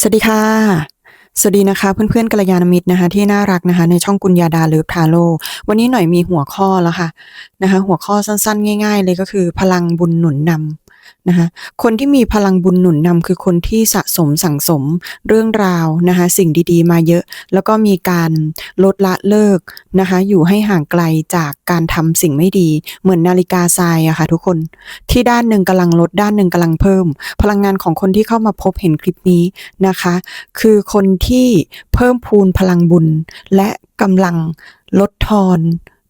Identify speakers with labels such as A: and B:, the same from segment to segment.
A: สวัสดีค่ะ สวัสดีนะคะเพื่อนๆกัลยาณมิตรนะคะ ที่น่ารักนะคะ ในช่องกุญญาดาเลิฟทาโร่วันนี้หน่อยมีหัวข้อแล้วค่ะนะคะ หัวข้อสั้นๆ ง่าย ๆ เลยก็คือพลังบุญหนุนนำ นะคะคนที่มีพลังบุญหนุนนำคือคนที่สะสมสั่งสมเรื่องราวนะคะสิ่งดีๆ มาเยอะ แล้วก็มีการลดละเลิกนะคะอยู่ให้ห่างไกลจากการทำสิ่งไม่ดี เหมือนนาฬิกาทรายอะค่ะทุกคนที่ด้านหนึ่งกำลังลดด้านหนึ่งกำลังเพิ่ม พลังงานของคนที่เข้ามาพบเห็นคลิปนี้นะคะ คือคนที่เพิ่มพูนพลังบุญและกำลังลดทอน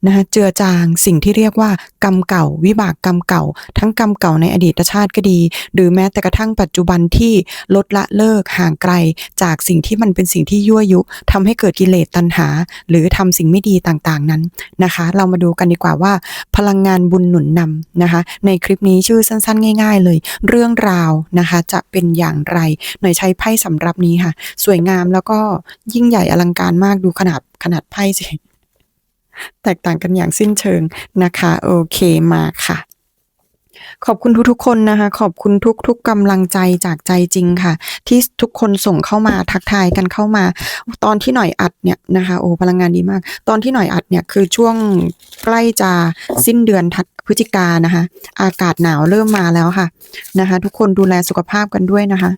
A: นะคะเจือจางสิ่งที่เรียกว่ากรรมเก่า วิบากกรรมเก่า ทั้งกรรมเก่าในอดีตชาติก็ดี หรือแม้แต่กระทั่งปัจจุบันที่ลดละเลิกห่างไกล จากสิ่งที่มันเป็นสิ่งที่ยั่วยุทำให้เกิดกิเลสตัณหา หรือทำสิ่งไม่ดีต่างๆนั้นนะคะ เรามาดูกันดีกว่าว่า พลังงานบุญหนุนนำนะคะ ในคลิปนี้ชื่อสั้น ๆ ง่าย ๆ เลย เรื่องราวนะคะ จะเป็นอย่างไรหน่อยใช้ไพ่สำหรับนี้ค่ะ สวยงามแล้วก็ยิ่งใหญ่อลังการมากดูขนาดขนาดไพ่สิ แตกต่างกันอย่างสิ้นเชิงนะคะ โอเคมาค่ะขอบคุณทุกๆคนนะคะ ขอบคุณทุกๆกำลังใจจากใจจริงค่ะ ที่ทุกคนส่งเข้ามาทักทายกันเข้ามา ตอนที่หน่อยอัดเนี่ยนะคะโอ้พลังงานดีมาก ตอนที่หน่อยอัดเนี่ยคือช่วงใกล้จะสิ้นเดือนทัด พฤศจิกานะคะ อากาศหนาวเริ่มมาแล้วค่ะนะคะ ทุกคนดูแลสุขภาพกันด้วยนะคะ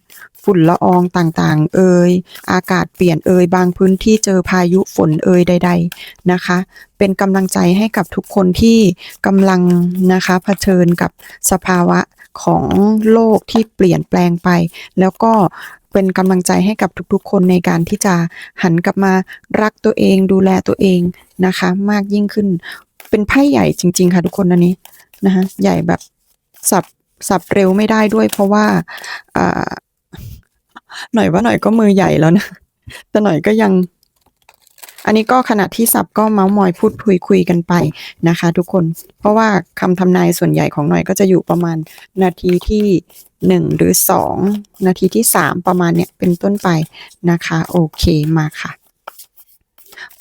A: ฝุ่นละอองต่างๆ เอ่ยอากาศเปลี่ยนเอ่ยบางพื้นที่เจอพายุฝนเอ่ยใด ๆนะคะ เป็นกำลังใจให้กับทุกคนที่กำลังนะคะเผชิญกับสภาวะของโลกที่เปลี่ยนแปลงไป แล้วก็เป็นกำลังใจให้กับทุกๆ คนในการที่จะหันกลับมารักตัวเองดูแลตัวเองนะคะ มากยิ่งขึ้น เป็นไพ่ใหญ่จริง ๆ ค่ะทุกคนอันนี้นะคะใหญ่แบบสับสับเร็วไม่ได้ด้วย เพราะว่าอ่าหน่อยว่าหน่อยก็มือใหญ่แล้วนะแต่หน่อยก็ยัง อันนี้ก็ขณะที่สับก็เมาส์มอยพูดคุยคุยกันไปนะคะ ทุกคน เพราะว่าคำทำนายส่วนใหญ่ของหน่อยก็จะอยู่ประมาณนาทีที่หนึ่งหรือสองนาทีที่สามประมาณเนี้ยเป็นต้นไปนะคะ โอเคมาค่ะ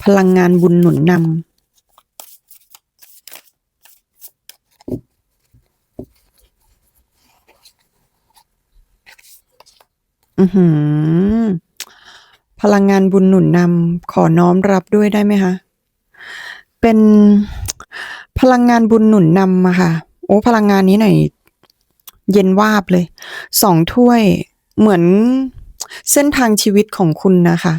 A: พลังงานบุญหนุนนำ อือหือ พลังงานบุญหนุนนำ ขอน้อมรับด้วยได้ไหมคะ เป็น พลังงานบุญหนุนนำอะค่ะ โอ้ พลังงานนี้หน่อย เย็นวาบเลยสองถ้วย เหมือน เส้นทางชีวิตของคุณนะคะ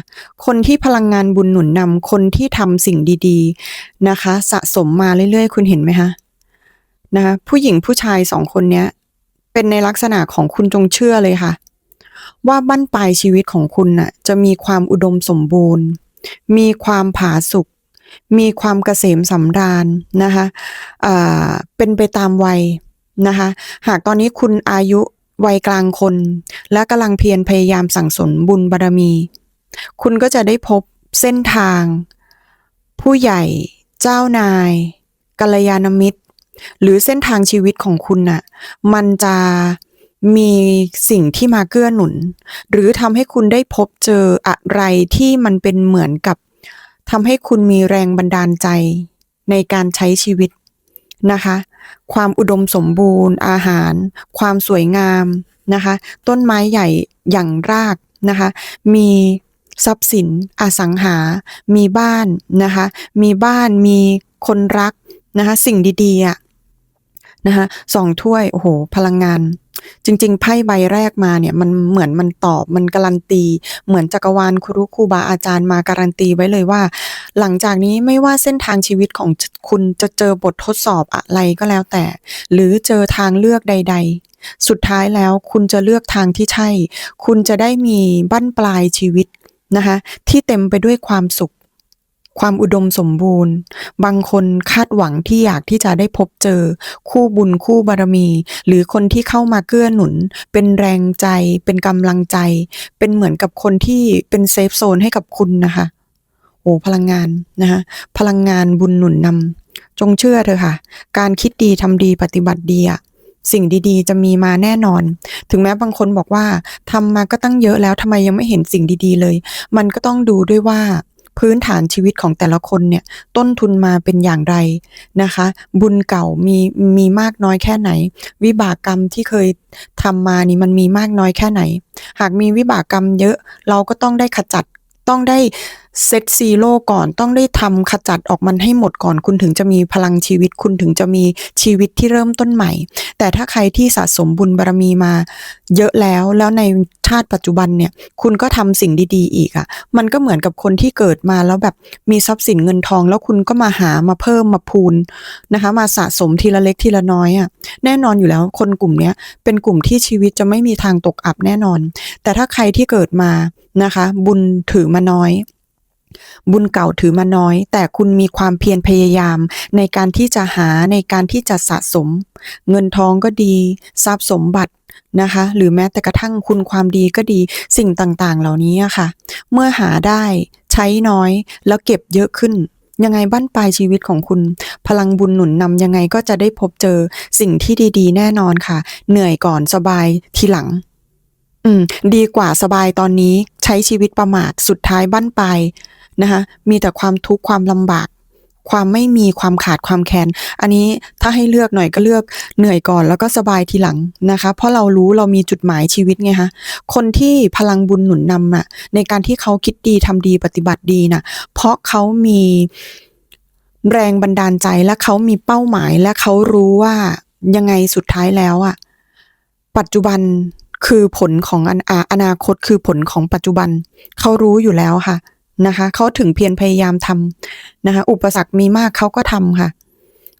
A: คนที่พลังงานบุญหนุนนำ คนที่ทำสิ่งดี ๆ นะคะ สะสมมาเรื่อย ๆ คุณเห็นไหมคะ นะคะ ผู้หญิงผู้ชายสองคนเนี้ย เป็นในลักษณะของ คุณจงเชื่อเลยค่ะ ว่าบั้นปลายชีวิตของคุณน่ะจะมีความอุดมสมบูรณ์ มีความผาสุกมีความเกษมสำราญนะคะอ่าเป็นไปตามวัยนะคะ หากตอนนี้คุณอายุวัยกลางคน และกำลังเพียรพยายามสั่งสมบุญบารมี คุณก็จะได้พบเส้นทาง ผู้ใหญ่ เจ้านายกัลยาณมิตร หรือเส้นทางชีวิตของคุณน่ะ มันจะ มีสิ่งที่มาเกื้อหนุน หรือทำให้คุณได้พบเจออะไรที่มันเป็นเหมือนกับทำให้คุณมีแรงบันดาลใจในการใช้ชีวิตนะคะ ความอุดมสมบูรณ์ อาหาร ความสวยงามนะคะ ต้นไม้ใหญ่อย่างรากนะคะ มีทรัพย์สิน อสังหา มีบ้านนะคะ มีบ้านมีคนรักนะคะ สิ่งดีๆอะนะคะสองถ้วย โอ้โห พลังงาน จริง ๆ ไพ่ใบแรกมาเนี่ยมันเหมือนมันตอบมันการันตี เหมือนจักรวาลครูครูบาอาจารย์มาการันตีไว้เลยว่า หลังจากนี้ไม่ว่าเส้นทางชีวิตของคุณจะเจอบททดสอบอะไรก็แล้วแต่ หรือเจอทางเลือกใด ๆสุดท้ายแล้วคุณจะเลือกทางที่ใช่ คุณจะได้มีบั้นปลายชีวิตนะคะที่เต็มไปด้วยความสุข ความอุดมสมบูรณ์ บางคนคาดหวังที่อยากที่จะได้พบเจอ คู่บุญคู่บารมี หรือคนที่เข้ามาเกื้อหนุน เป็นแรงใจ เป็นกำลังใจ เป็นเหมือนกับคนที่เป็นเซฟโซนให้กับคุณนะคะโอ้พลังงานนะคะพลังงานบุญหนุนนำจงเชื่อเถอะค่ะ การคิดดีทำดีปฏิบัติดีอะสิ่งดีๆ จะมีมาแน่นอน ถึงแม้บางคนบอกว่าทำมาก็ตั้งเยอะแล้วทำไมยังไม่เห็นสิ่งดีๆเลย มันก็ต้องดูด้วยว่า พื้นฐานชีวิตของแต่ละคนเนี่ยต้นทุนมาเป็นอย่างไรนะคะ บุญเก่ามีมีมากน้อยแค่ไหน วิบากกรรมที่เคยทำมานี่มันมีมากน้อยแค่ไหน หากมีวิบากกรรมเยอะเราก็ต้องได้ขจัดต้องได้เซตซีโร่ก่อนต้องได้ทำขจัดออกมันให้หมดก่อนคุณถึงจะมีพลังชีวิต คุณถึงจะมีชีวิตที่เริ่มต้นใหม่ แต่ถ้าใครที่สะสมบุญบารมีมาเยอะแล้วแล้วในชาติปัจจุบันเนี่ย คุณก็ทำสิ่งดีๆ อีกอะ่ะ มันก็เหมือนกับคนที่เกิดมาแล้วแบบมีทรัพย์สินเงินทอง แล้วคุณก็มาหามาเพิ่มมาพูนนะคะ มาสะสมทีละเล็กทีละน้อยอะ่ะแน่นอนอยู่แล้วคนกลุ่มเนี้ยเป็นกลุ่มที่ชีวิตจะไม่มีทางตกอับแน่นอน แต่ถ้าใครที่เกิดมานะคะ บุญถือมาน้อย บุญเก่าถือมาน้อย แต่คุณมีความเพียรพยายาม ในการที่จะหาในการที่จะสะสม เงินทองก็ดี ทรัพย์สมบัตินะคะ หรือแม้แต่กระทั่งคุณความดีก็ดีสิ่งต่างๆ เหล่านี้ค่ะ เมื่อหาได้ใช้น้อยแล้วเก็บเยอะขึ้น ยังไงบั้นปลายชีวิตของคุณ พลังบุญหนุนนำยังไงก็จะได้พบเจอสิ่งที่ดีๆ แน่นอนค่ะ เหนื่อยก่อนสบายทีหลัง อืม ดีกว่าสบายตอนนี้ใช้ชีวิตประมาทสุดท้ายบั้นปลาย นะคะมีแต่ความทุกข์ความลำบาก ความไม่มีความขาดความแค้นอันนี้ถ้าให้เลือกหน่อยก็เลือกเหนื่อยก่อนแล้วก็สบายทีหลังนะคะ เพราะเรารู้เรามีจุดหมายชีวิตไงคะคนที่พลังบุญหนุนนำน่ะ ในการที่เขาคิดดีทำดีปฏิบัติดีน่ะ เพราะเขามีแรงบันดาลใจและเขามีเป้าหมายและเขารู้ว่ายังไงสุดท้ายแล้วอะปัจจุบันคือผลของอนาอนาคตคือผลของปัจจุบัน เขารู้อยู่แล้วค่ะ นะคะเขาถึงเพียรพยายามทำนะคะอุปสรรคมีมากเขาก็ทำค่ะ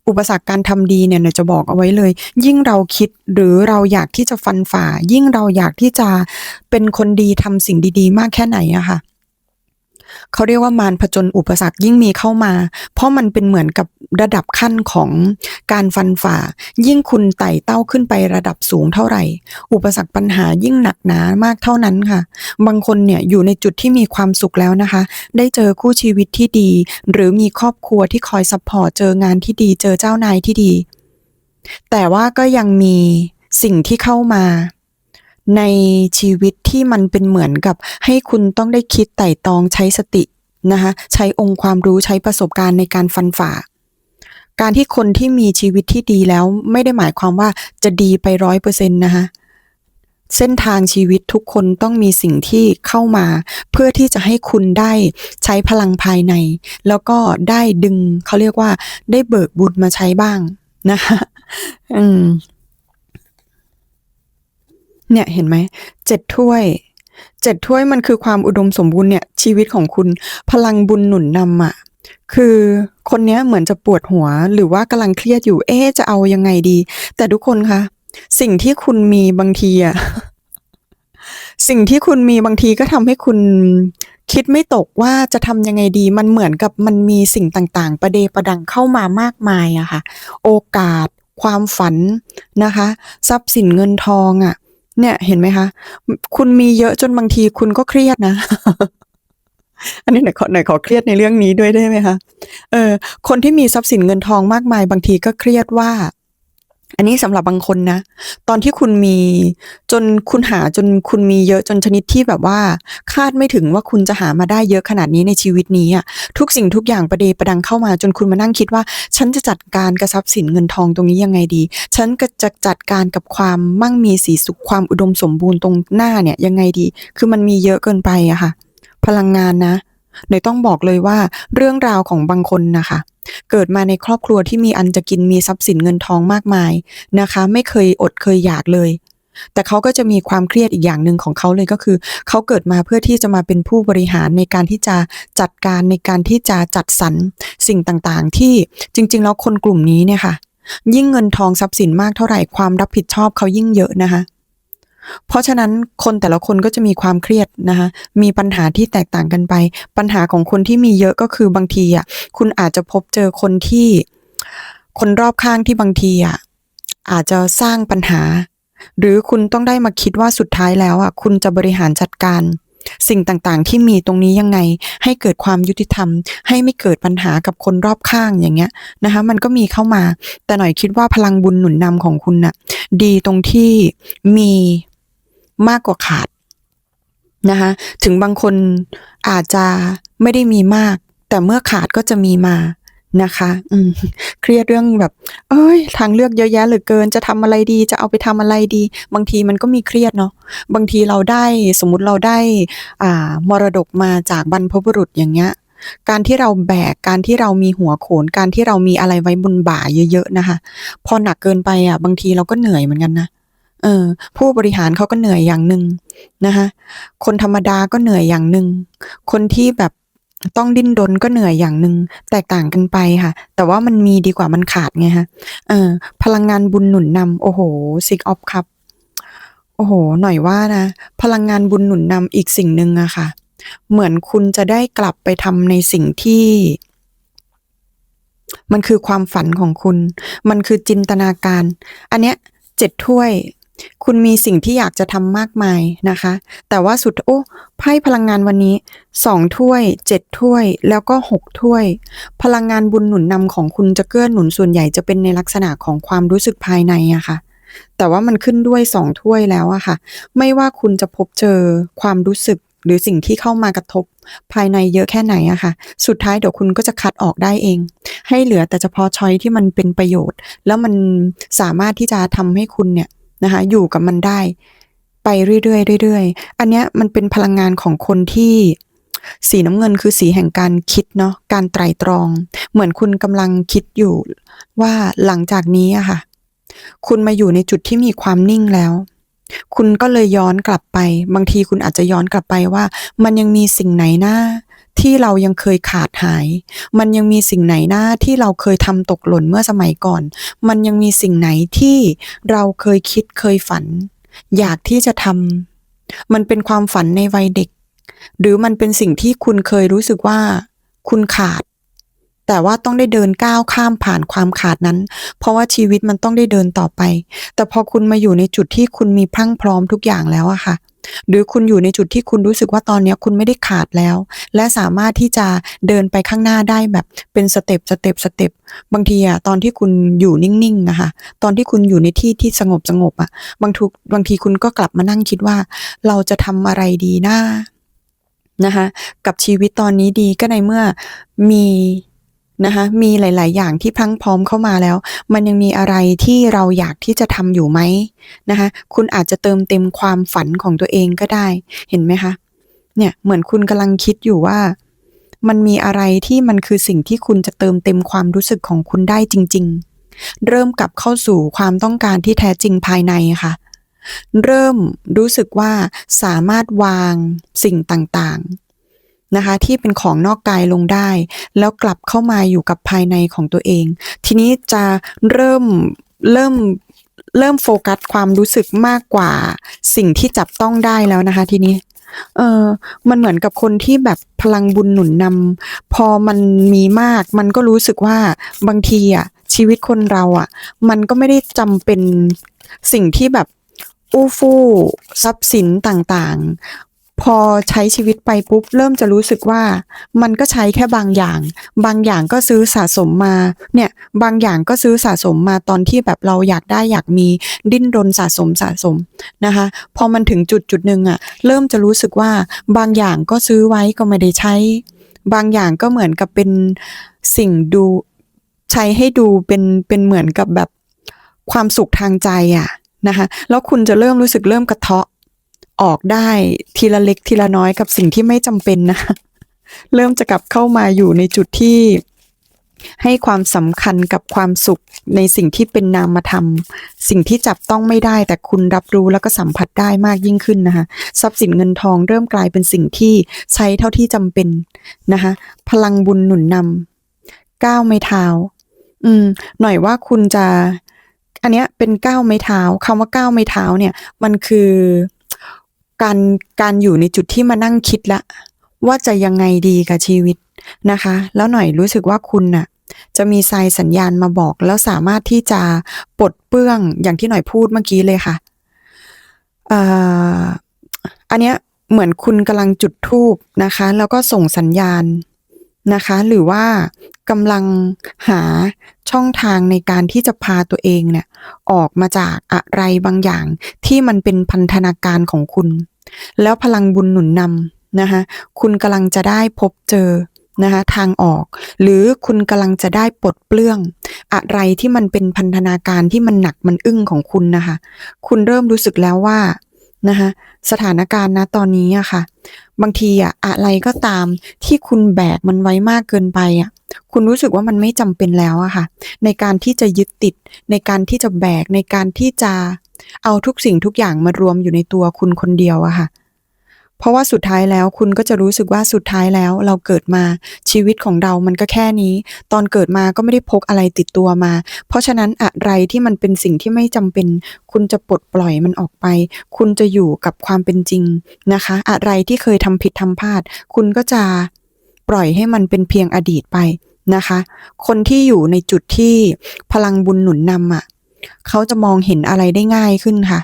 A: อุปสรรคการทำดีเนี่ยจะบอกเอาไว้เลย ยิ่งเราคิดหรือเราอยากที่จะฟันฝ่า ยิ่งเราอยากที่จะเป็นคนดีทำสิ่งดี ๆ มากแค่ไหนอะค่ะ เขาเรียกว่ามารผจญอุปสรรคยิ่งมีเข้ามา เพราะมันเป็นเหมือนกับระดับขั้นของการฟันฝ่า ยิ่งคุณไต่เต้าขึ้นไประดับสูงเท่าไหร่ อุปสรรคปัญหายิ่งหนักหนามากเท่านั้นค่ะ บางคนเนี่ยอยู่ในจุดที่มีความสุขแล้วนะคะ ได้เจอคู่ชีวิตที่ดี หรือมีครอบครัวที่คอยซัพพอร์ตเจองานที่ดี เจอเจ้านายที่ดี แต่ว่าก็ยังมีสิ่งที่เข้ามา ในชีวิตที่มันเป็นเหมือนกับ ให้คุณต้องได้คิดไต่ตองใช้สตินะคะใช้องค์ความรู้ใช้ประสบการณ์ในการฟันฝ่า การที่คนที่มีชีวิตที่ดีแล้วไม่ได้หมายความว่าจะดีไปร้อยเปอร์เซ็นต์นะคะเส้นทางชีวิตทุกคนต้องมีสิ่งที่เข้ามา เพื่อที่จะให้คุณได้ใช้พลังภายใน แล้วก็ได้ดึงเขาเรียกว่า ได้เบิกบุญมาใช้บ้างนะคะ อืม เนี่ยเห็นไหมเจ็ดถ้วยเจ็ดถ้วยมันคือความอุดมสมบูรณ์เนี่ยชีวิตของคุณพลังบุญหนุนนำอะ่ะคือคนเนี้ยเหมือนจะปวดหัวหรือว่ากำลังเครียดอยู่เอ๊จะเอายังไงดี แต่ทุกคนคะสิ่งที่คุณมีบางทีอะสิ่งที่คุณมีบางทีก็ทำให้คุณคิดไม่ตกว่าจะทำยังไงดี มันเหมือนกับมันมีสิ่งต่างๆ ประเดประดังเข้ามามากมายอะค่ะ โอกาส ความฝันนะคะ ทรัพย์สินเงินทองอะ เนี่ยเห็นไหมคะ คุณมีเยอะจนบางทีคุณก็เครียดนะ อันนี้หน่อยขอหน่อยขอเครียดในเรื่องนี้ด้วยได้ไหมคะ เออ คนที่มีทรัพย์สินเงินทองมากมาย บางทีก็เครียดว่า อันนี้สำหรับบางคนนะ ตอนที่คุณมีจนคุณหาจนคุณมีเยอะจนชนิดที่แบบว่า คาดไม่ถึงว่าคุณจะหามาได้เยอะขนาดนี้ในชีวิตนี้อะทุกสิ่งทุกอย่างประเดประดังเข้ามา จนคุณมานั่งคิดว่า ฉันจะจัดการกับทรัพย์สินเงินทองตรงนี้ยังไงดี ฉันก็จะจัดการกับความมั่งมีสีสุขความอุดมสมบูรณ์ตรงหน้าเนี่ยยังไงดี คือมันมีเยอะเกินไปอะค่ะ พลังงานนะเนยต้องบอกเลยว่าเรื่องราวของบางคนนะคะ เกิดมาในครอบครัวที่มีอันจะกินมีทรัพย์สินเงินทองมากมายนะคะ ไม่เคยอดเคยอยากเลย แต่เขาก็จะมีความเครียดอีกอย่างหนึ่งของเขาเลยก็คือ เขาเกิดมาเพื่อที่จะมาเป็นผู้บริหารในการที่จะจัดการในการที่จะจัดสรรสิ่งต่างๆ ที่จริง ๆ แล้วคนกลุ่มนี้เนี่ยค่ะ ยิ่งเงินทองทรัพย์สินมากเท่าไหร่ความรับผิดชอบเขายิ่งเยอะนะคะ เพราะฉะนั้นคนแต่ละคนก็จะมีความเครียดนะคะ มีปัญหาที่แตกต่างกันไป ปัญหาของคนที่มีเยอะก็คือบางทีอะ คุณอาจจะพบเจอคนที่ คนรอบข้างที่บางทีอะอาจจะสร้างปัญหา หรือคุณต้องได้มาคิดว่าสุดท้ายแล้วอะคุณจะบริหารจัดการ สิ่งต่างๆ ที่มีตรงนี้ยังไง ให้เกิดความยุติธรรม ให้ไม่เกิดปัญหากับคนรอบข้างอย่างเงี้ยนะคะ มันก็มีเข้ามา แต่หน่อยคิดว่าพลังบุญหนุนนำของคุณน่ะดีตรงที่มี มากกว่าขาดนะคะถึงบางคนอาจจะไม่ได้มีมาก แต่เมื่อขาดก็จะมีมานะคะ อืม เครียดเรื่องแบบ เอ้ย ทางเลือกเยอะแยะเหลือเกิน จะทำอะไรดี จะเอาไปทำอะไรดี บางทีมันก็มีเครียดเนาะ บางทีเราได้สมมุติเราได้ อ่า มรดกมาจากบรรพบุรุษอย่างเงี้ย การที่เราแบก การที่เรามีหัวโขน การที่เรามีอะไรไว้บนบ่าเยอะๆนะคะ พอหนักเกินไปอะ บางทีเราก็เหนื่อยเหมือนกันนะ เออผู้บริหารเขาก็เหนื่อยอย่างหนึ่งนะคะคนธรรมดาก็เหนื่อยอย่างหนึ่งคนที่แบบต้องดิ้นรนก็เหนื่อยอย่างหนึ่งแตกต่างกันไปค่ะ แต่ว่ามันมีดีกว่ามันขาดไงคะเออพลังงานบุญหนุนนำโอ้โฮ Six of Cups โอ้โฮหน่อยว่านะ พลังงานบุญหนุนนำอีกสิ่งหนึ่งอะค่ะ เหมือนคุณจะได้กลับไปทำในสิ่งที่ มันคือความฝันของคุณ มันคือจินตนาการ อันเนี้ย7ถ้วย คุณมีสิ่งที่อยากจะทำมากมายนะคะ แต่ว่าสุดโอ้ไพ่พลังงานวันนี้2ถ้วย7ถ้วย แล้วก็6ถ้วย พลังงานบุญหนุนนำของคุณจะเกื้อหนุนส่วนใหญ่จะเป็นในลักษณะของความรู้สึกภายในอะค่ะแต่ว่ามันขึ้นด้วย2ถ้วยแล้วอะค่ะ ไม่ว่าคุณจะพบเจอความรู้สึกหรือสิ่งที่เข้ามากระทบภายในเยอะแค่ไหนอะค่ะ สุดท้ายเดี๋ยวคุณก็จะคัดออกได้เอง ให้เหลือแต่เฉพาะช้อยที่มันเป็นประโยชน์ แล้วมันสามารถที่จะทำให้คุณเนี่ย นะคะอยู่กับมันได้ ไปเรื่อยๆเรื่อยๆอันเนี้ยมันเป็นพลังงานของคนที่สีน้ำเงินคือสีแห่งการคิดเนาะการไตรตรอง เหมือนคุณกำลังคิดอยู่ว่าหลังจากนี้อะค่ะ คุณมาอยู่ในจุดที่มีความนิ่งแล้ว คุณก็เลยย้อนกลับไป บางทีคุณอาจจะย้อนกลับไปว่า มันยังมีสิ่งไหนนะ ที่เรายังเคยขาดหาย มันยังมีสิ่งไหนหนะที่เราเคยทำตกหล่นเมื่อสมัยก่อน มันยังมีสิ่งไหนที่เราเคยคิดเคยฝัน อยากที่จะทำมันเป็นความฝันในวัยเด็ก หรือมันเป็นสิ่งที่คุณเคยรู้สึกว่า คุณขาด แต่ว่าต้องได้เดินก้าวข้ามผ่านความขาดนั้น เพราะว่าชีวิตมันต้องได้เดินต่อไป แต่พอคุณมาอยู่ในจุดที่คุณมีพรั่งพร้อมทุกอย่างแล้วอะค่ะ หรือคุณอยู่ในจุดที่คุณรู้สึกว่าตอนนี้คุณไม่ได้ขาดแล้ว และสามารถที่จะเดินไปข้างหน้าได้แบบเป็นสเต็ปสเต็ปสเต็ปบางทีอะตอนที่คุณอยู่นิ่งๆอะค่ะตอนที่คุณอยู่ในที่ที่สงบๆอะบางทุกบางทีคุณก็กลับมานั่งคิดว่า เราจะทำอะไรดีนะนะคะกับชีวิตตอนนี้ดีก็ในเมื่อมี นะคะมีหลาย ๆ อย่างที่พรั่งพร้อมเข้ามาแล้ว มันยังมีอะไรที่เราอยากที่จะทำอยู่ไหม?นะคะคุณอาจจะเติมเต็มความฝันของตัวเองก็ได้ เห็นไหมคะ?เนี่ยเหมือนคุณกำลังคิดอยู่ว่า มันมีอะไรที่มันคือสิ่งที่คุณจะเติมเต็มความรู้สึกของคุณได้จริง ๆ เริ่มกลับเข้าสู่ความต้องการที่แท้จริงภายในค่ะเริ่มรู้สึกว่าสามารถวางสิ่งต่างๆ นะคะที่เป็นของนอกกายลงได้ แล้วกลับเข้ามาอยู่กับภายในของตัวเอง ทีนี้จะเริ่มเริ่มเริ่มโฟกัสความรู้สึกมากกว่าสิ่งที่จับต้องได้แล้วนะคะ ทีนี้เออมันเหมือนกับคนที่แบบพลังบุญหนุนนำพอมันมีมาก มันก็รู้สึกว่าบางทีอะชีวิตคนเราอะมันก็ไม่ได้จำเป็นสิ่งที่แบบอู้ฟู่ทรัพย์สินต่าง พอใช้ชีวิตไปปุ๊บ เริ่มจะรู้สึกว่า มันก็ใช้แค่บางอย่าง บางอย่างก็ซื้อสะสมมาเนี่ยบางอย่างก็ซื้อสะสมมาตอนที่แบบเราอยากได้อยากมีดิ้นรนสะสมๆนะคะพอมันถึงจุดจุดหนึ่งอะเริ่มจะรู้สึกว่าบางอย่างก็ซื้อไว้ก็ไม่ได้ใช้ บางอย่างก็เหมือนกับเป็นสิ่งดูใช้ให้ดูเป็นเป็นเหมือนกับแบบความสุขทางใจอะนะคะแล้วคุณจะเริ่มรู้สึกเริ่มกระเทาะ ออกได้ทีละเล็กทีละน้อยกับสิ่งที่ไม่จำเป็นนะ เริ่มจะกลับเข้ามาอยู่ในจุดที่ให้ความสำคัญกับความสุขในสิ่งที่เป็นนามธรรม สิ่งที่จับต้องไม่ได้แต่คุณรับรู้แล้วก็สัมผัสได้มากยิ่งขึ้นนะคะทรัพย์สินเงินทองเริ่มกลายเป็นสิ่งที่ใช้เท่าที่จำเป็นนะคะพลังบุญหนุนนำ9ไม้เท้า อืม หน่อยว่าคุณจะ อันเนี้ยเป็น9ไม้เท้าคำว่า9ไม้เท้าเนี่ย มันคือ การการอยู่ในจุดที่มานั่งคิดแล้วว่าจะยังไงดีกับชีวิตนะคะ แล้วหน่อยรู้สึกว่าคุณน่ะจะมีไซสัญญาณมาบอก แล้วสามารถที่จะปลดเปลื้องอย่างที่หน่อยพูดเมื่อกี้เลยค่ะอ่าอันเนี้ยเหมือนคุณกำลังจุดธูปนะคะ แล้วก็ส่งสัญญาณ นะคะ หรือว่ากำลังหาช่องทางในการที่จะพาตัวเองเนี่ยออกมาจากอะไรบางอย่างที่มันเป็นพันธนาการของคุณ แล้วพลังบุญหนุนนำนะคะคุณกำลังจะได้พบเจอนะคะทางออก หรือคุณกำลังจะได้ปลดเปลื้อง อะไรที่มันเป็นพันธนาการที่มันหนักมันอึ้งของคุณนะคะ คุณเริ่มรู้สึกแล้วว่า นะคะสถานการณ์นะตอนนี้อะค่ะ บางทีอะอะไรก็ตามที่คุณแบกมันไว้มากเกินไปอะคุณรู้สึกว่ามันไม่จำเป็นแล้วอะค่ะ ในการที่จะยึดติด ในการที่จะแบกในการที่จะเอาทุกสิ่งทุกอย่างมารวมอยู่ในตัวคุณคนเดียวอะค่ะ เพราะว่าสุดท้ายแล้วคุณก็จะรู้สึกว่าสุดท้ายแล้วเราเกิดมาชีวิตของเรามันก็แค่นี้ ตอนเกิดมาก็ไม่ได้พกอะไรติดตัวมา เพราะฉะนั้นอะไรที่มันเป็นสิ่งที่ไม่จำเป็น คุณจะปลดปล่อยมันออกไป คุณจะอยู่กับความเป็นจริงนะคะ อะไรที่เคยทำผิดทำพลาด คุณก็จะปล่อยให้มันเป็นเพียงอดีตไปนะคะ คนที่อยู่ในจุดที่พลังบุญหนุนนำอะเขาจะมองเห็นอะไรได้ง่ายขึ้นค่ะ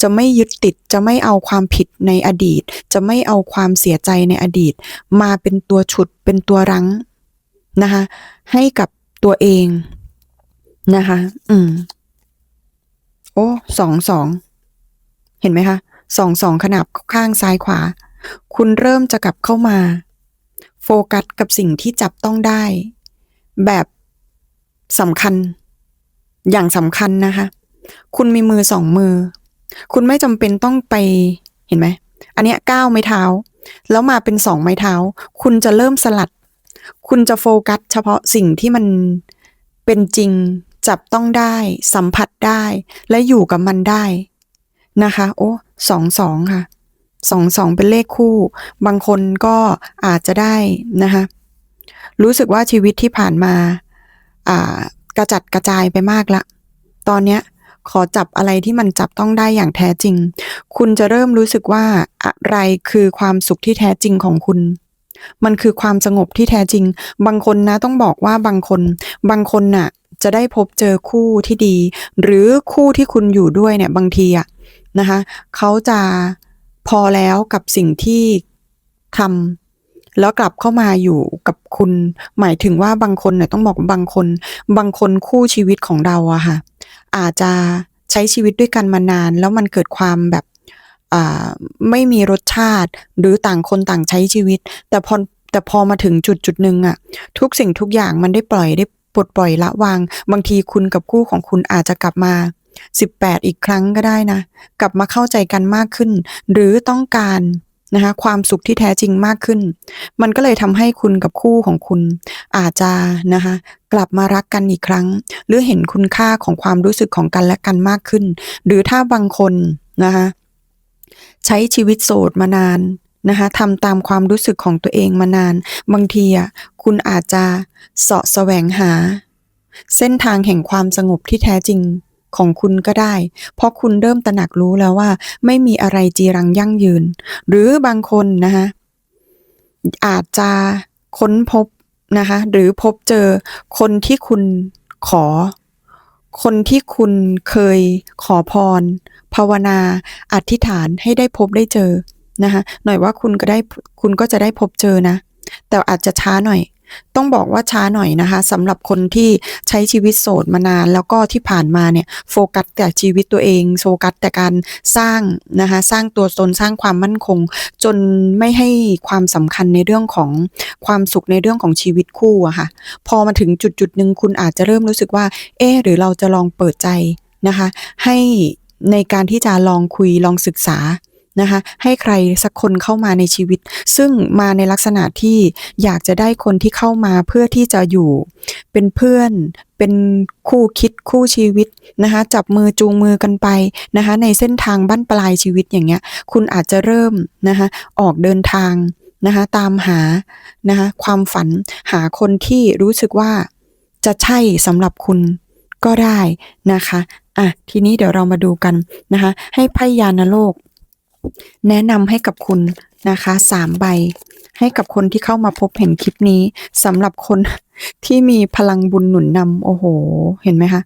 A: จะไม่ยึดติดจะไม่เอาความผิดในอดีต จะไม่เอาความเสียใจในอดีต มาเป็นตัวฉุดเป็นตัวรั้งนะคะให้กับตัวเองนะคะ อืม โอ้สองสอง เห็นไหมคะสองสองขนาบข้างซ้ายขวา คุณเริ่มจะกลับเข้ามา โฟกัสกับสิ่งที่จับต้องได้ แบบสำคัญ อย่างสำคัญนะคะ คุณมีมือสองมือ คุณไม่จำเป็นต้องไปเห็นไหม อันเนี้ยก้าวไม้เท้า แล้วมาเป็นสองไม้เท้า คุณจะเริ่มสลัด คุณจะโฟกัส เฉพาะสิ่งที่มันเป็นจริงจับต้องได้ สัมผัสได้ และอยู่กับมันได้นะคะ โอ้สองสองค่ะสองสองเป็นเลขคู่ บางคนก็อาจจะได้นะคะรู้สึกว่าชีวิตที่ผ่านมา อ่ากระจัดกระจายไปมากละ ตอนเนี้ย ขอจับอะไรที่มันจับต้องได้อย่างแท้จริง คุณจะเริ่มรู้สึกว่าอะไรคือความสุขที่แท้จริงของคุณ มันคือความสงบที่แท้จริง บางคนนะต้องบอกว่าบางคน บางคนน่ะ จะได้พบเจอคู่ที่ดี หรือคู่ที่คุณอยู่ด้วยเนี่ยบางทีอะนะคะเขาจะพอแล้วกับสิ่งที่ทำแล้วกลับเข้ามาอยู่กับคุณ หมายถึงว่าบางคนเนี่ยต้องบอกว่าบางคน บางคนคู่ชีวิตของเราอะค่ะ อาจจะใช้ชีวิตด้วยกันมานาน แล้วมันเกิดความแบบไม่มีรสชาติหรือต่างคนต่างใช้ชีวิต แต่พอแต่พอมาถึงจุดจุดหนึ่งอะทุกสิ่งทุกอย่างมันได้ปล่อยได้ปลดปล่อยละวาง บางทีคุณกับคู่ของคุณอาจจะกลับมา18 อีกครั้งก็ได้นะ กลับมาเข้าใจกันมากขึ้น หรือต้องการ นะคะความสุขที่แท้จริงมากขึ้น มันก็เลยทำให้คุณกับคู่ของคุณอาจจะนะคะกลับมารักกันอีกครั้ง หรือเห็นคุณค่าของความรู้สึกของกันและกันมากขึ้น หรือถ้าบางคนนะคะใช้ชีวิตโสดมานานนะคะทำตามความรู้สึกของตัวเองมานาน บางทีอะคุณอาจจะเสาะแสวงหา เส้นทางแห่งความสงบที่แท้จริง ของคุณก็ได้ เพราะคุณเริ่มตระหนักรู้แล้วว่า ไม่มีอะไรจีรังยั่งยืน หรือบางคนนะคะอาจจะค้นพบนะคะหรือพบเจอคนที่คุณขอ คนที่คุณเคยขอพร ภาวนา อธิษฐานให้ได้พบได้เจอนะคะหน่อยว่าคุณก็ได้คุณก็จะได้พบเจอนะ แต่อาจจะช้าหน่อย ต้องบอกว่าช้าหน่อยนะคะสำหรับคนที่ใช้ชีวิตโสดมานาน แล้วก็ที่ผ่านมาเนี่ยโฟกัสแต่ชีวิตตัวเองโฟกัสแต่การสร้างนะคะสร้างตัวตนสร้างความมั่นคง จนไม่ให้ความสำคัญในเรื่องของความสุขในเรื่องของชีวิตคู่อะค่ะพอมาถึงจุดจุดหนึ่งคุณอาจจะเริ่มรู้สึกว่า เออหรือเราจะลองเปิดใจนะคะ ให้ในการที่จะลองคุยลองศึกษา นะคะให้ใครสักคนเข้ามาในชีวิต ซึ่งมาในลักษณะที่อยากจะได้คนที่เข้ามาเพื่อที่จะอยู่ เป็นเพื่อนเป็นคู่คิดคู่ชีวิตนะคะจับมือจูงมือกันไปนะคะในเส้นทางบั้นปลายชีวิตอย่างเงี้ยคุณอาจจะเริ่มนะคะออกเดินทางนะคะตามหานะคะความฝันหาคนที่รู้สึกว่าจะใช่สำหรับคุณก็ได้นะคะอะทีนี้เดี๋ยวเรามาดูกันนะคะให้ไพ่ยานโลก แนะนำให้กับคุณนะคะสามใบ ให้กับคนที่เข้ามาพบเห็นคลิปนี้สำหรับคนที่มีพลังบุญหนุนนำโอ้โห เห็นไหมคะ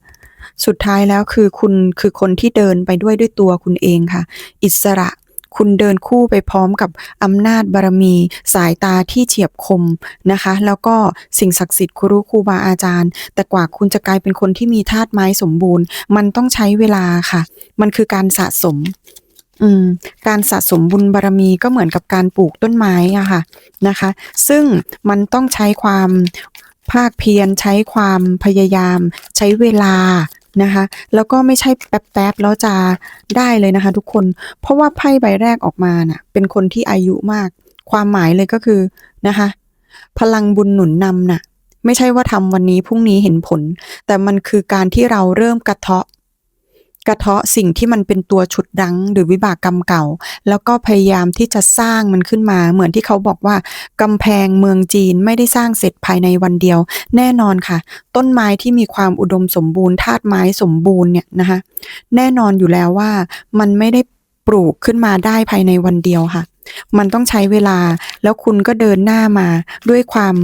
A: สุดท้ายแล้วคือคุณคือคนที่เดินไปด้วยด้วยตัวคุณเองค่ะ อิสระคุณเดินคู่ไปพร้อมกับอำนาจบารมีสายตาที่เฉียบคมนะคะ แล้วก็สิ่งศักดิ์สิทธิ์ครูครูบาอาจารย์ แต่กว่าคุณจะกลายเป็นคนที่มีธาตุไม้สมบูรณ์ มันต้องใช้เวลาค่ะ มันคือการสะสม อืมการสะสมบุญบารมีก็เหมือนกับการปลูกต้นไม้อะค่ะนะคะ ซึ่งมันต้องใช้ความภาคเพียรใช้ความพยายาม ใช้เวลานะคะ แล้วก็ไม่ใช่แป๊บๆแล้วจะได้เลยนะคะ ทุกคนเพราะว่าไพ่ใบแรกออกมาน่ะเป็นคนที่อายุมาก ความหมายเลยก็คือนะคะ พลังบุญหนุนนำน่ะไม่ใช่ว่าทำวันนี้พรุ่งนี้เห็นผล แต่มันคือการที่เราเริ่มกระเทาะ กระเทาะสิ่งที่มันเป็นตัวฉุดรังหรือวิบากกรรมเก่า แล้วก็พยายามที่จะสร้างมันขึ้นมา เหมือนที่เขาบอกว่ากำแพงเมืองจีนไม่ได้สร้างเสร็จภายในวันเดียว แน่นอนค่ะ ต้นไม้ที่มีความอุดมสมบูรณ์ธาตุไม้สมบูรณ์เนี่ยนะคะแน่นอนอยู่แล้วว่ามันไม่ได้ปลูกขึ้นมาได้ภายในวันเดียวค่ะ มันต้องใช้เวลาแล้วคุณก็เดินหน้ามาด้วยความ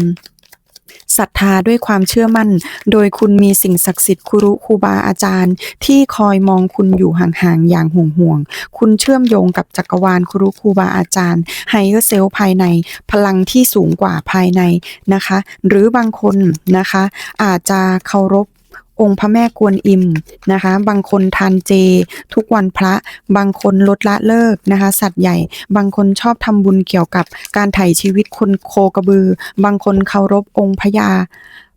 A: ศรัทธาด้วยความเชื่อมั่น โดยคุณมีสิ่งศักดิ์สิทธิ์ครูครูบาอาจารย์ ที่คอยมองคุณอยู่ห่างๆอย่างห่วงห่วง คุณเชื่อมโยงกับจักรวาลครูครูบาอาจารย์ไฮเออร์เซลภายใน พลังที่สูงกว่าภายในนะคะ หรือบางคนนะคะ อาจจะเคารพ องค์พระแม่กวนอิมนะคะ บางคนทานเจ ทุกวันพระ บางคนลดละเลิกนะคะ สัตว์ใหญ่ บางคนชอบทำบุญเกี่ยวกับการไถ่ชีวิตคนโคกระบือ บางคนเคารพองค์พญา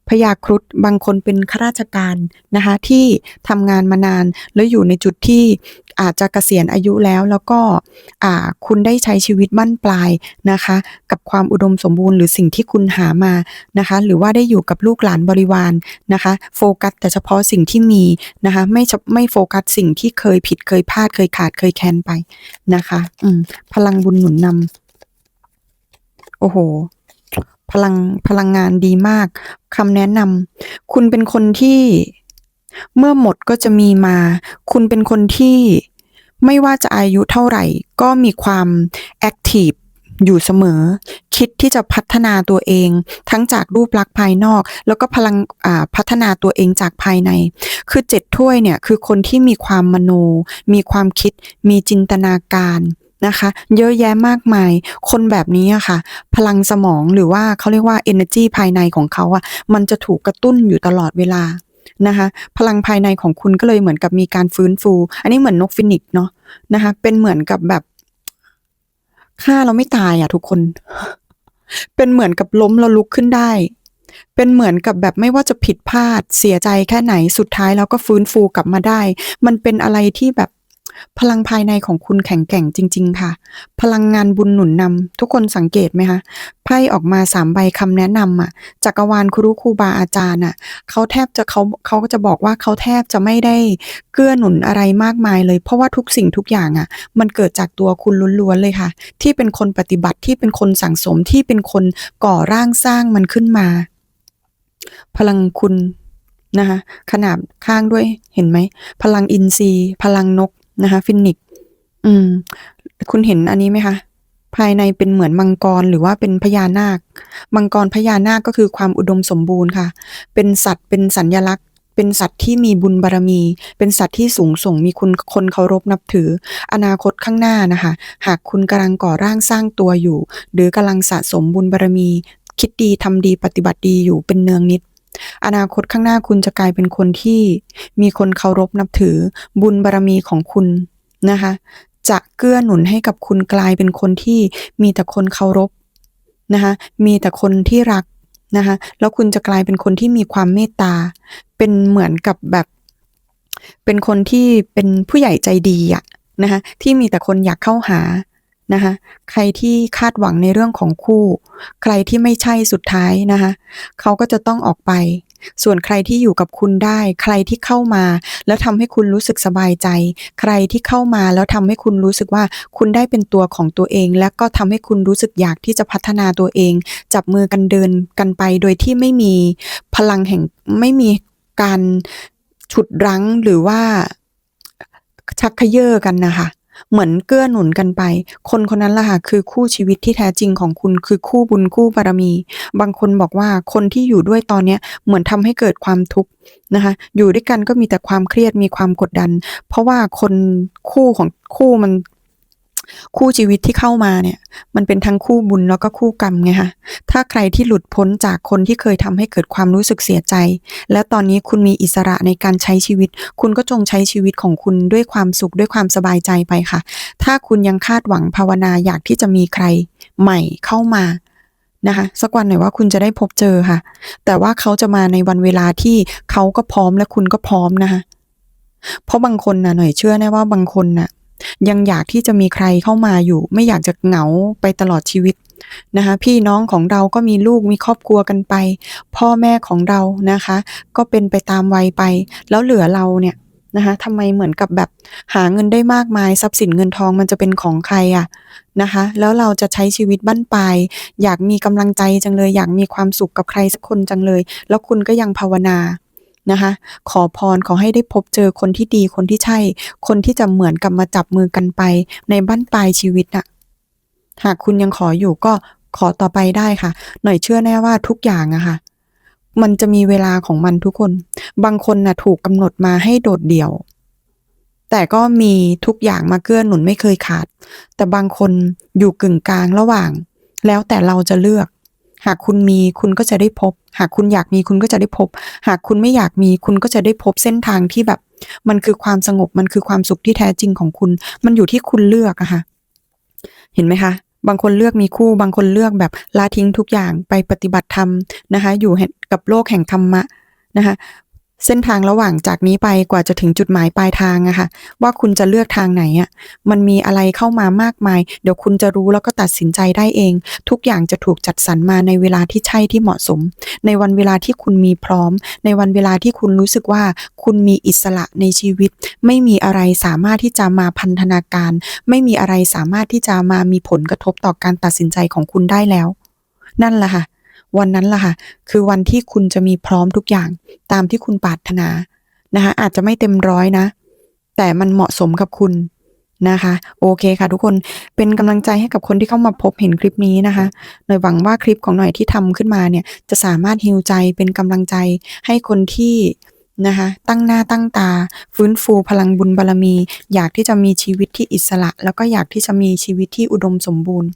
A: พญาครุฑบางคนเป็นข้าราชการนะคะที่ทำงานมานาน แล้วอยู่ในจุดที่อาจจะเกษียณอายุแล้วแล้วก็คุณได้ใช้ชีวิตบั้นปลายนะคะ กับความอุดมสมบูรณ์หรือสิ่งที่คุณหามานะคะ หรือว่าได้อยู่กับลูกหลานบริวารนะคะ โฟกัสแต่เฉพาะสิ่งที่มีนะคะไม่ไม่โฟกัสสิ่งที่เคยผิดเคยพลาดเคยขาดเคยแคนไปนะคะ อืมพลังบุญหนุนนำโอ้โห พลังพลังงานดีมากคำแนะนำคุณเป็นคนที่เมื่อหมดก็จะมีมา คุณเป็นคนที่ไม่ว่าจะอายุเท่าไหร่ ก็มีความแอคทีฟอยู่เสมอ คิดที่จะพัฒนาตัวเอง ทั้งจากรูปลักษณ์ภายนอก แล้วก็พลังอ่าพัฒนาตัวเองจากภายใน คือเจ็ดถ้วยเนี่ย คือคนที่มีความมโน มีความคิด มีจินตนาการ นะคะ เยอะแยะมากมาย คนแบบนี้อะค่ะ พลังสมองหรือว่าเขาเรียกว่า energy ภายในของเขาอะมันจะถูกกระตุ้นอยู่ตลอดเวลานะคะพลังภายในของคุณก็เลยเหมือนกับมีการฟื้นฟู อันนี้เหมือนนกฟินิกซ์เนาะนะคะเป็นเหมือนกับแบบฆ่าเราไม่ตายอะทุกคน เป็นเหมือนกับล้มแล้วลุกขึ้นได้ เป็นเหมือนกับแบบไม่ว่าจะผิดพลาดเสียใจแค่ไหนสุดท้ายแล้วก็ฟื้นฟูกลับมาได้ มันเป็นอะไรที่แบบ พลังภายในของคุณแข็งแกร่งจริง ๆ ค่ะ พลังงานบุญหนุนนำทุกคนสังเกตไหมคะไพ่ออกมาสามใบคำแนะนำอะจักรวาลครูครูบาอาจารย์อะเขาแทบจะเขาเขาก็จะบอกว่าเขาแทบจะไม่ได้เกื้อหนุนอะไรมากมายเลย เพราะว่าทุกสิ่งทุกอย่างอะมันเกิดจากตัวคุณล้วนๆเลยค่ะ ที่เป็นคนปฏิบัติที่เป็นคนสั่งสมที่เป็นคนก่อร่างสร้างมันขึ้นมา พลังคุณนะคะขนาบข้างด้วยเห็นไหม พลังอินทรีย์ พลังนก นะคะฟินิกอืม คุณเห็นอันนี้ไหมคะภายในเป็นเหมือนมังกรหรือว่าเป็นพญานาค มังกรพญานาคก็คือความอุดมสมบูรณ์ค่ะ เป็นสัตว์เป็นสัญญลักษณ์ เป็นสัตว์ที่มีบุญบารมี เป็นสัตว์ที่สูงส่งมีคุณคนเคารพนับถือ อนาคตข้างหน้านะคะ หากคุณกำลังก่อร่างสร้างตัวอยู่ หรือกำลังสะสมบุญบารมี คิดดีทำดีปฏิบัติดีอยู่เป็นเนืองนิด อนาคตข้างหน้าคุณจะกลายเป็นคนที่มีคนเคารพนับถือบุญบารมีของคุณนะคะ จะเกื้อหนุนให้กับคุณกลายเป็นคนที่มีแต่คนเคารพนะคะมีแต่คนที่รักนะคะแล้วคุณจะกลายเป็นคนที่มีความเมตตา เป็นเหมือนกับแบบ เป็นคนที่เป็นผู้ใหญ่ใจดีอะนะคะที่มีแต่คนอยากเข้าหา นะคะใครที่คาดหวังในเรื่องของคู่ ใครที่ไม่ใช่สุดท้ายนะคะเขาก็จะต้องออกไป ส่วนใครที่อยู่กับคุณได้ ใครที่เข้ามา แล้วทำให้คุณรู้สึกสบายใจ ใครที่เข้ามาแล้วทำให้คุณรู้สึกว่าคุณได้เป็นตัวของตัวเอง และก็ทำให้คุณรู้สึกอยากที่จะพัฒนาตัวเอง จับมือกันเดินกันไป โดยที่ไม่มีพลังแห่งไม่มีการฉุดรั้งหรือว่าชักเขย่อกันนะคะ เหมือนเกื้อหนุนกันไป คนคนนั้นล่ะค่ะคือคู่ชีวิตที่แท้จริงของคุณคือคู่บุญคู่บารมี บางคนบอกว่าคนที่อยู่ด้วยตอนเนี้ยเหมือนทำให้เกิดความทุกข์นะคะอยู่ด้วยกันก็มีแต่ความเครียดมีความกดดัน เพราะว่าคนคู่ของคู่มัน คู่ชีวิตที่เข้ามาเนี่ย มันเป็นทั้งคู่บุญแล้วก็คู่กรรมไงคะถ้าใครที่หลุดพ้นจากคนที่เคยทำให้เกิดความรู้สึกเสียใจ และตอนนี้คุณมีอิสระในการใช้ชีวิต คุณก็จงใช้ชีวิตของคุณด้วยความสุขด้วยความสบายใจไปค่ะ ถ้าคุณยังคาดหวังภาวนาอยากที่จะมีใครใหม่เข้ามานะคะสักวันหน่อยว่าคุณจะได้พบเจอค่ะ แต่ว่าเขาจะมาในวันเวลาที่เขาก็พร้อมและคุณก็พร้อมนะคะเพราะบางคนนะหน่อยเชื่อแน่ว่าบางคนน่ะ ยังอยากที่จะมีใครเข้ามาอยู่ ไม่อยากจะเหงาไปตลอดชีวิตนะคะพี่น้องของเราก็มีลูกมีครอบครัวกันไป พ่อแม่ของเรานะคะ ก็เป็นไปตามวัยไป แล้วเหลือเราเนี่ยนะคะทำไมเหมือนกับแบบหาเงินได้มากมาย ทรัพย์สินเงินทองมันจะเป็นของใครอะนะคะ แล้วเราจะใช้ชีวิตบั้นปลาย อยากมีกำลังใจจังเลย อยากมีความสุขกับใครสักคนจังเลย แล้วคุณก็ยังภาวนา นะคะ ขอพรขอให้ได้พบเจอคนที่ดีคนที่ใช่ คนที่จะเหมือนกับมาจับมือกันไปในบั้นปลายชีวิตน่ะ หากคุณยังขออยู่ก็ขอต่อไปได้ค่ะ หน่อยเชื่อแน่ว่าทุกอย่างอะค่ะ มันจะมีเวลาของมันทุกคน บางคนน่ะถูกกำหนดมาให้โดดเดี่ยว แต่ก็มีทุกอย่างมาเกื้อหนุนไม่เคยขาด แต่บางคนอยู่กึ่งกลางระหว่าง แล้วแต่เราจะเลือก หากคุณมีคุณก็จะได้พบ หากคุณอยากมีคุณก็จะได้พบ หากคุณไม่อยากมีคุณก็จะได้พบเส้นทางที่แบบ มันคือความสงบมันคือความสุขที่แท้จริงของคุณ มันอยู่ที่คุณเลือกอะค่ะ เห็นไหมคะบางคนเลือกมีคู่บางคนเลือกแบบละทิ้งทุกอย่างไปปฏิบัติธรรมนะคะ อยู่กับโลกแห่งธรรมะนะคะ เส้นทางระหว่างจากนี้ไปกว่าจะถึงจุดหมายปลายทางอะค่ะ ว่าคุณจะเลือกทางไหนอะมันมีอะไรเข้ามามากมาย เดี๋ยวคุณจะรู้แล้วก็ตัดสินใจได้เอง ทุกอย่างจะถูกจัดสรรมาในเวลาที่ใช่ที่เหมาะสม ในวันเวลาที่คุณมีพร้อม ในวันเวลาที่คุณรู้สึกว่าคุณมีอิสระในชีวิต ไม่มีอะไรสามารถที่จะมาพันธนาการ ไม่มีอะไรสามารถที่จะมามีผลกระทบต่อการตัดสินใจของคุณได้แล้ว นั่นแหละค่ะ วันนั้นล่ะค่ะ คือวันที่คุณจะมีพร้อมทุกอย่างตามที่คุณปรารถนานะคะอาจจะไม่เต็มร้อยนะ แต่มันเหมาะสมกับคุณนะคะ โอเคค่ะทุกคนเป็นกำลังใจให้กับคนที่เข้ามาพบเห็นคลิปนี้นะคะ หน่อยหวังว่าคลิปของหน่อยที่ทำขึ้นมาเนี่ย จะสามารถฮีลใจเป็นกำลังใจให้คนที่นะคะตั้งหน้าตั้งตา ฟื้นฟูพลังบุญบารรมี อยากที่จะมีชีวิตที่อิสระ แล้วก็อยากที่จะมีชีวิตที่อุดมสมบูรณ์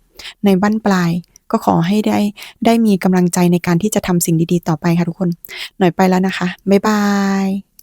A: ในบั้นปลาย ก็ขอให้ได้ได้มีกำลังใจในการที่จะทำสิ่งดีๆ ต่อไปค่ะทุกคน หน่อยไปแล้วนะคะ บ๊ายบาย